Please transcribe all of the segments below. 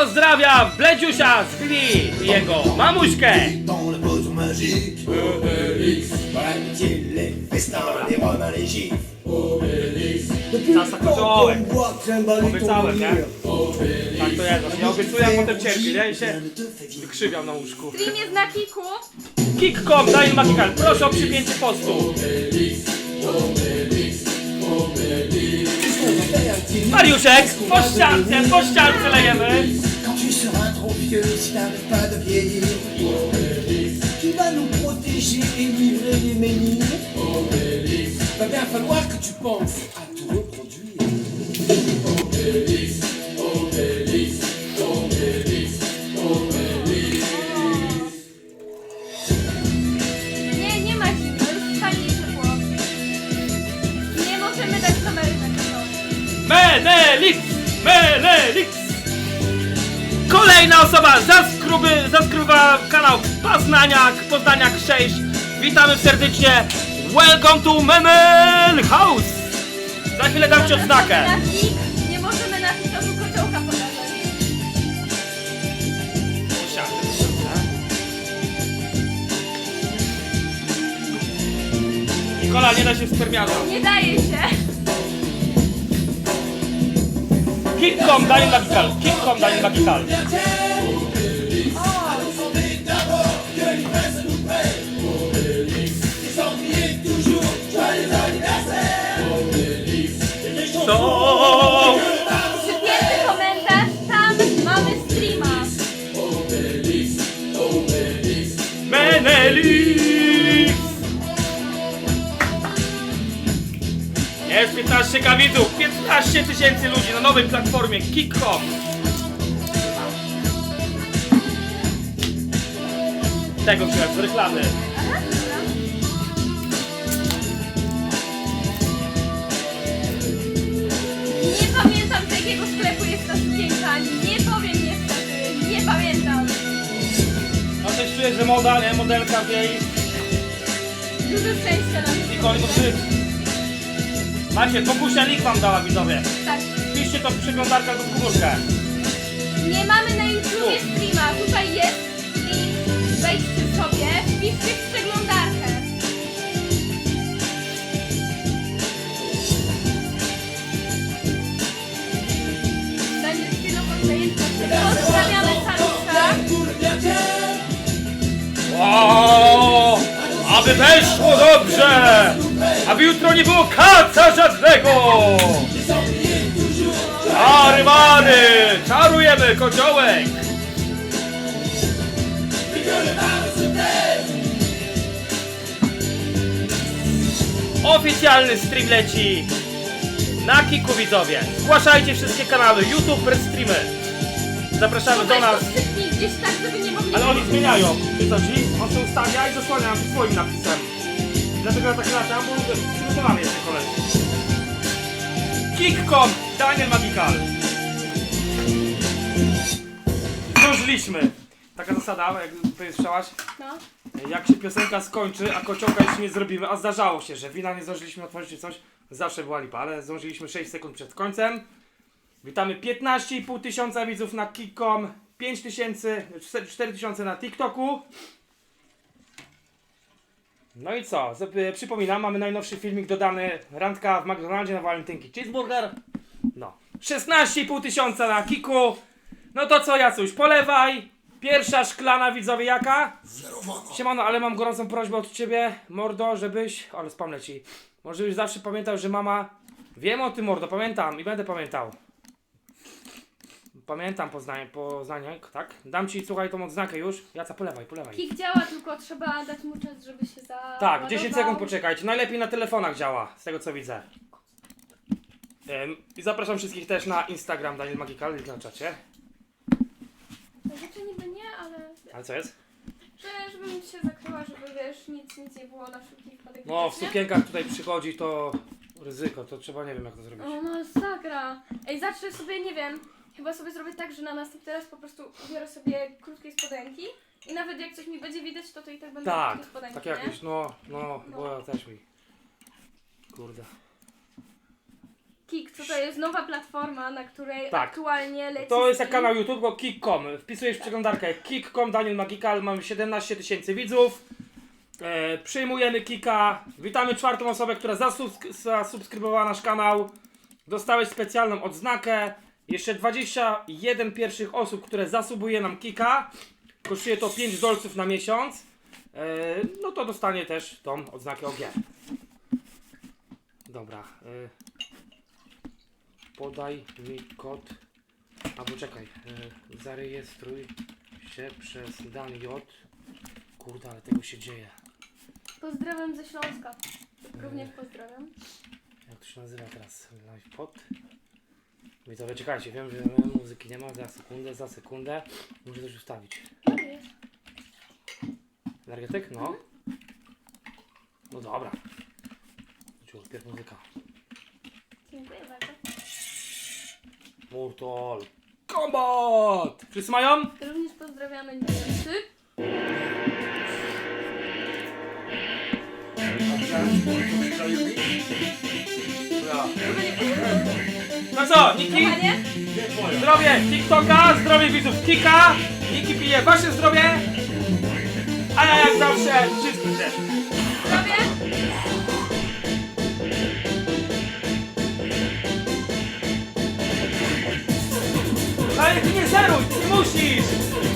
Pozdrawiam Bledziusia z Gli i jego mamuśkę. dans le besoin magique. Obélix, dans l'amitié, les festins, les romains, les gifs. Czas na koziołek. boit, trimballer ton Obiecałem, nie? Tak to jest. Ja obiecuję, a potem cierpi, nie? I się wykrzywiam na łóżku. Streamie na kiku. Kick.com, Daniel Magical, proszę o przypięcie postu. Mariuszek, po ściance, po ściance lejemy. Vieux, si t'arrêtes pas de vieillir. Qui va nous protéger et livrer les menhirs Va bien falloir que tu penses à tout reproduire. Nie, nie ma zimy, już fajniejsze było. Nie możemy dać kamery na kanał. Menelix, Menelix. Kolejna osoba zaskruby, zaskruba kanał Paznaniak, Poznaniak 6. Witamy serdecznie. Welcome to Menel House. Za chwilę dam ci odznakę. Na nie możemy na TikToku kociołka pokazać. Nikola, nie da się spermiada. Nie daje się. Kick.com, Daniel Magical. Kick.com, Daniel Magical. So, Przypięty komentarz, tam mamy streama. Jest 15 kawidzów, 15 tysięcy ludzi na nowej platformie Kick.com. Tego chciałem z reklamy. Nie pamiętam z jakiego sklepu jest ta sukienka. Nie powiem niestety. Nie pamiętam. No coś czuję, że moda, nie? Modelka w jej Dużo szczęścia. Nikoli to żyć. Macie, Bogusia link wam dała widzowie. Tak. Piszcie to w przeglądarkę albo w komórkę. Nie mamy na YouTubie streama. Tutaj jest link. Wejdźcie sobie, wpiszcie w przeglądarkę. Będzie chwilowo zajęta. Pozdrawiamy Sarusa. O, aby weszło dobrze! Aby jutro nie było kaca żadnego! Czary mary! Czarujemy kociołek! Oficjalny stream leci na Kiku widzowie. Zgłaszajcie wszystkie kanały, YouTube, Streamy. Zapraszamy do nas. gdzieś tak, żeby nie mogli... Ale oni zmieniają. Wiesz co ci? On się ustawia i zasłania swoim napisem. Dlatego ja tak latam, bo przygotowany jest ten koleś. Kick.com, Daniel Magical. Zdążyliśmy. Taka zasada, jak powiedziałaś, No. jak się piosenka skończy, a kociołka jeszcze nie zrobimy, a zdarzało się, że wina nie zdążyliśmy otworzyć czy coś, zawsze była lipa, ale zdążyliśmy 6 sekund przed końcem. Witamy 15,5 tysiąca widzów na Kick.com, 5 tysięcy, 4 tysiące na TikToku. No i co? Zap- e, Przypominam, mamy najnowszy filmik dodany randka w McDonaldzie na walentynki. Cheeseburger. No. 16,5 tysiąca na Kiku. No to co Jacuś, polewaj. Pierwsza szklana widzowie jaka? Siemano, ale mam gorącą prośbę od ciebie, mordo, żebyś... Ale spam leci. Może byś zawsze pamiętał, że mama... Wiem o tym, mordo, pamiętam i będę pamiętał. Pamiętam Poznanie, Poznanie, tak? Dam ci, słuchaj, tą odznakę już. Jaca, polewaj, polewaj. Kik działa, tylko trzeba dać mu czas, żeby się za. Tak, 10 sekund poczekajcie. Najlepiej na telefonach działa, z tego co widzę. Ym, I zapraszam wszystkich też na Instagram Daniel Magical, link na czacie. Znaczy niby nie, ale. Ale co jest? Że, żebym się zakryła, żeby wiesz, nic, nic nie było na wszelki wypadek. No, w sukienkach tutaj przychodzi to ryzyko, to trzeba, nie wiem jak to zrobić. O, masakra. Ej, zacznę sobie, nie wiem, chyba sobie zrobię tak, że na następny raz po prostu ubiorę sobie krótkie spodenki i nawet jak coś mi będzie widać, to to i tak będą Tak, krótkie spodenki, tak nie? jakieś, no, no, bo ja też mi. Kurde. Kik, co to jest nowa platforma, na której Tak. aktualnie leci. To jest jak kanał YouTube, bo Kick.com. Wpisujesz w przeglądarkę Kick.com, Daniel Magikal, mamy 17 tysięcy widzów. E, przyjmujemy Kika. Witamy czwartą osobę, która zasubsk- zasubskrybowała nasz kanał. Dostałeś specjalną odznakę. Jeszcze 21 pierwszych osób, które zasubuje nam Kika. Kosztuje to 5 dolców na miesiąc. E, no to dostanie też tą odznakę OG. Dobra. E, podaj mi kod. Albo czekaj, y, zarejestruj się przez Dan J. Kurde, ale tego się dzieje. Pozdrawiam ze Śląska. Również pozdrawiam. Jak to się nazywa teraz? Live pod? Widzowie, czekajcie, wiem, że muzyki nie ma. Za sekundę, za sekundę. Muszę coś ustawić. Tak jest. Energetyk? No. No dobra. Ciur, pierw muzyka. Dziękuję bardzo. Mortal Kombat! Wszyscy mają? Również pozdrawiamy Niemcy. No co, Niki? Zdrowie TikToka, zdrowie widzów Kika. Niki pije wasze zdrowie. A ja jak zawsze wszystkich też. Zdrowie? Ale ty nie zeruj, ty nie musisz!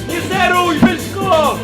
Nie zeruj, Myszko!